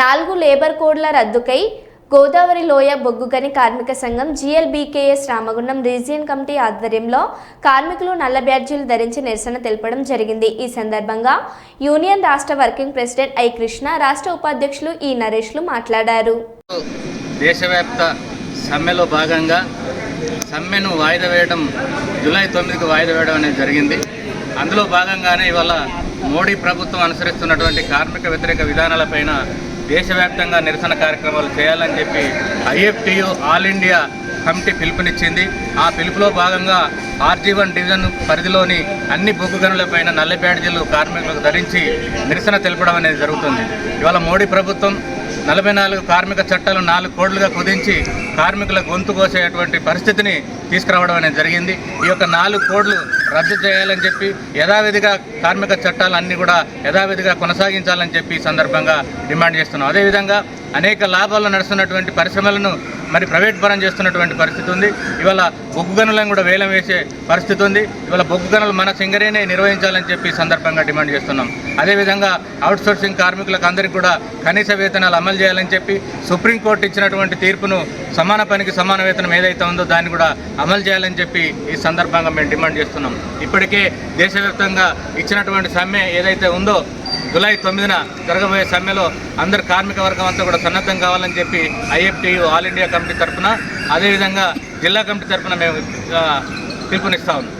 నాలుగు లేబర్ కోడ్ల రద్దుకై గోదావరి లోయ బొగ్గుగని కార్మిక సంఘం జిఎల్బికేఎస్ రామగుండం రీజియన్ కమిటీ ఆధ్వర్యంలో కార్మికులు నల్ల బ్యాడ్జీలు ధరించి నిరసన తెలపడం జరిగింది. ఈ సందర్భంగా యూనియన్ రాష్ట్ర వర్కింగ్ ప్రెసిడెంట్ ఐ కృష్ణ రాష్ట్ర ఉపాధ్యక్షులు ఈ నరేష్లు మాట్లాడారు. దేశవ్యాప్త సమ్మెలో భాగంగా సమ్మెను వాయిదా వేయడం జూలై తొమ్మిదికి వాయిదా వేయడం అనేది జరిగింది. అందులో భాగంగానే ఇవాళ మోడీ ప్రభుత్వం అనుసరిస్తున్నటువంటి కార్మిక వ్యతిరేక విధానాలపైన దేశవ్యాప్తంగా నిరసన కార్యక్రమాలు చేయాలని చెప్పి ఐఎఫ్టియు ఆల్ ఇండియా కమిటీ పిలుపునిచ్చింది. ఆ పిలుపులో భాగంగా ఆర్జీ వన్ డివిజన్ పరిధిలోని అన్ని బొగ్గు గనులపైన నల్ల బ్యాడ్జీలు కార్మికులకు ధరించి నిరసన తెలపడం అనేది జరుగుతుంది. ఇవాళ మోడీ ప్రభుత్వం నలభై నాలుగు కార్మిక చట్టాలు నాలుగు కోడ్లుగా కుదించి కార్మికుల గొంతు కోసేటువంటి పరిస్థితిని తీసుకురావడం అనేది జరిగింది. ఈ యొక్క నాలుగు కోడ్లు రద్దు చేయాలని చెప్పి యథావిధిగా కార్మిక చట్టాలు అన్నీ కూడా యథావిధిగా కొనసాగించాలని చెప్పి ఈ సందర్భంగా డిమాండ్ చేస్తున్నాం. అదేవిధంగా అనేక లాభాలు నడుస్తున్నటువంటి పరిశ్రమలను మరి ప్రైవేట్ పరం చేస్తున్నటువంటి పరిస్థితి ఉంది. ఇవాళ బొగ్గు గనులను కూడా వేలం వేసే పరిస్థితి ఉంది. ఇవాళ బొగ్గు గనులు మన సింగరేనే నిర్వహించాలని చెప్పి సందర్భంగా డిమాండ్ చేస్తున్నాం. అదేవిధంగా అవుట్సోర్సింగ్ కార్మికులకు అందరికీ కూడా కనీస వేతనాలు అమలు చేయాలని చెప్పి సుప్రీంకోర్టు ఇచ్చినటువంటి తీర్పును సమాన పనికి సమాన వేతనం ఏదైతే ఉందో దాన్ని కూడా అమలు చేయాలని చెప్పి ఈ సందర్భంగా మేము డిమాండ్ చేస్తున్నాం. ఇప్పటికే దేశవ్యాప్తంగా ఇచ్చినటువంటి సమ్మె ఏదైతే ఉందో జూలై తొమ్మిదిన జరగబోయే సమ్మెలో అందరు కార్మిక వర్గం అంతా కూడా సన్నద్ధం కావాలని చెప్పి ఐఎఫ్టియు ఆల్ ఇండియా కమిటీ తరఫున అదేవిధంగా జిల్లా కమిటీ తరఫున మేము పిలుపునిస్తా ఉన్నాం.